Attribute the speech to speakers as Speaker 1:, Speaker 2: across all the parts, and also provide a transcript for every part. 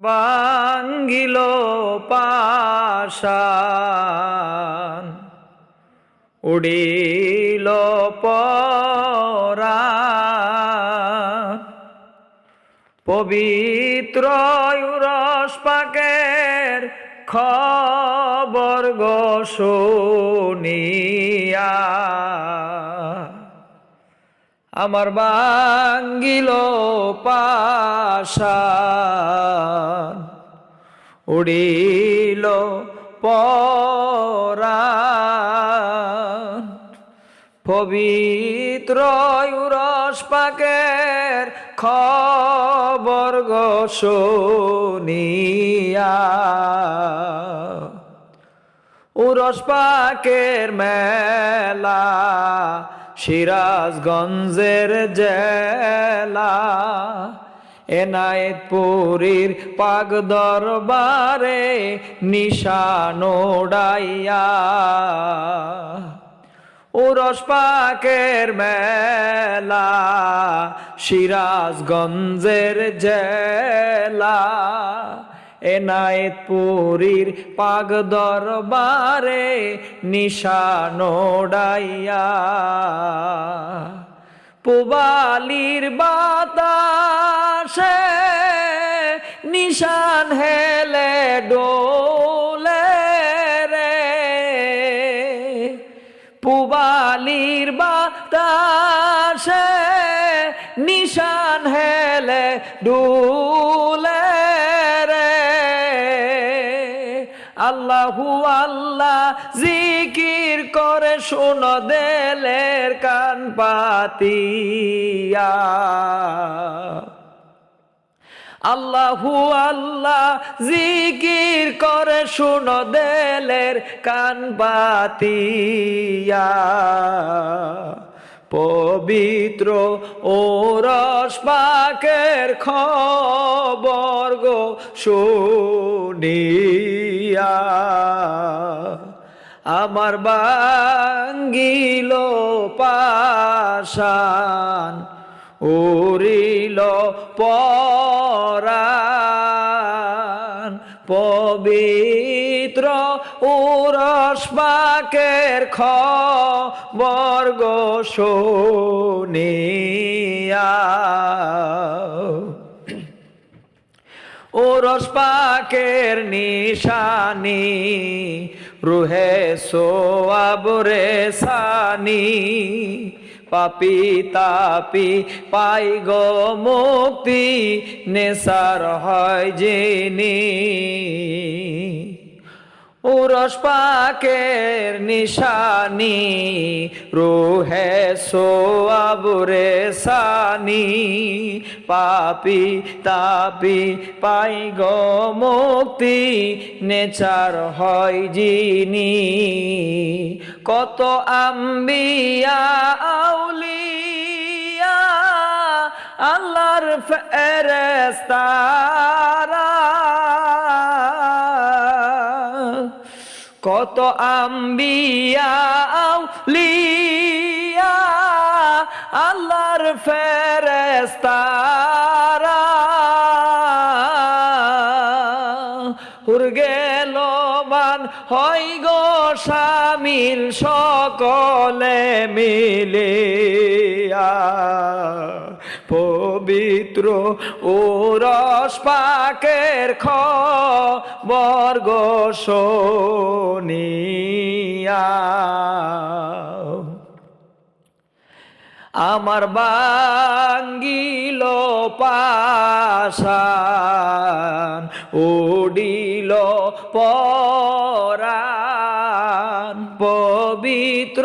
Speaker 1: বাঙ্গিল পাশান উড়িল পরা। পবিত্র উরস পাকের খবর গো আমার বাঙ্গিল পাশা উড়িল পরাণ পবিত্র উরস পাকের খবর গো শুনিয়া। উরস পাকের মেলা সিরাজগঞ্জের জেলা এনায়েতপুরীর পাগ দরবারে নিশানোড়াইয়া উরস পাকের মেলা সিরাজগঞ্জের জেলা এনায়েতপুরীর পাগ দরবারে নিশানোড়াইয়া পুবালির বাতাসে নিশান হেলে ডোলে রে। পুবালির বাতাসে নিশান হেলে ডুলে আল্লাহু আল্লাহ জিকির করে শুন দেলের কান পাতিয়া। আল্লাহু আল্লাহ জিকির করে শুনো দেলের কান পাতিয়া। পবিত্র ওরস পাকের খবর গো শুনিয়া। আমার বাঙ্গিল পাশান উরিল পরাণ পবিত্র উরস পাকের খবর গো শুনিয়া। ওরস পাকের নিশানি রুহে সোয়াবরে সানি। পাপি তাপি পাই গো মুক্তি নেশার হয় জেনি উরস পাকের নিশানি, রুহে সোয়াবরে সানি। পাপি তাপি পাই গো মুক্তি, নেচার হয় জিনি কত আম্বিয়া, আউলিয়া, আল্লাহর ফেরেস্তারা কত আম্বিয়া আউলিয়া আল্লাহর ফেরেস্তারা হুর গেল মান গো শামিল সকলে মিলিয়া। পবিত্র ওরস পাকের খবর গো শুনিয়া। আমার বাঙ্গিল পাশান উডিল পরাণ। পবিত্র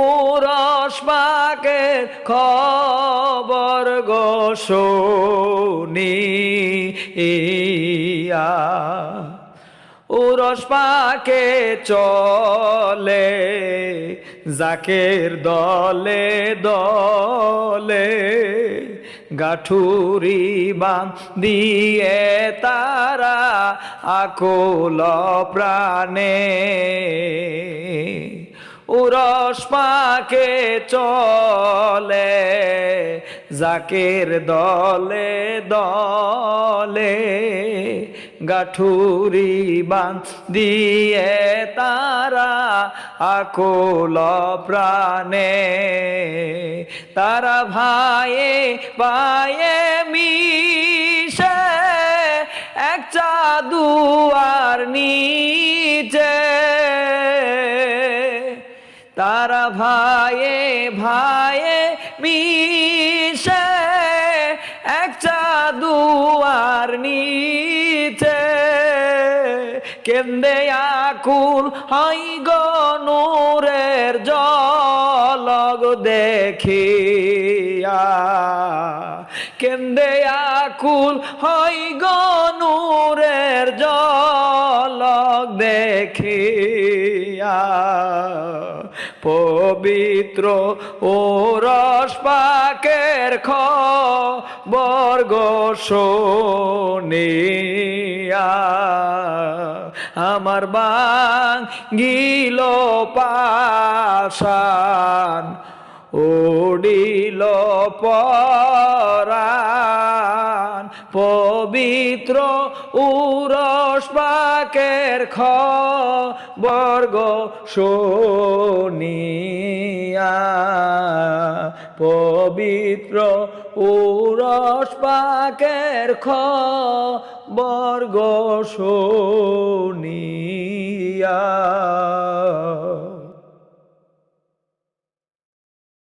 Speaker 1: উরস পাকের খবর গো শুনিয়া উরস পাকে চলে, জাকের দলে দলে, গাঠুরি বাম দিয়ে তারা আকুল প্রাণে। উরস পাকে চলে, জাকের দলে দলে গাঠুরি বান দিয়ে তারা আকুল প্রাণে। তারা ভাইয়ে ভাইয়ে মিশে, এক চাদুয়ার নিচে তারা ভাইয়ে ভাইয়ে মিশে, এক চাদুয়ার নিচে। কেন্দে আকুল হই গনুরের জলগ দেখিয়া। কেন্দে আকুল হই গনুরের জলগ দেখিয়া। পবিত্র ও রস পাকের খবর্গ শোনিয়া। আমার বাং গিল পাশান উডিল পরাণ। পবিত্র উরস পাকের খবর্গ শোনিয়া। পবিত্র উরস পাকের খবর্গ শোনিয়া।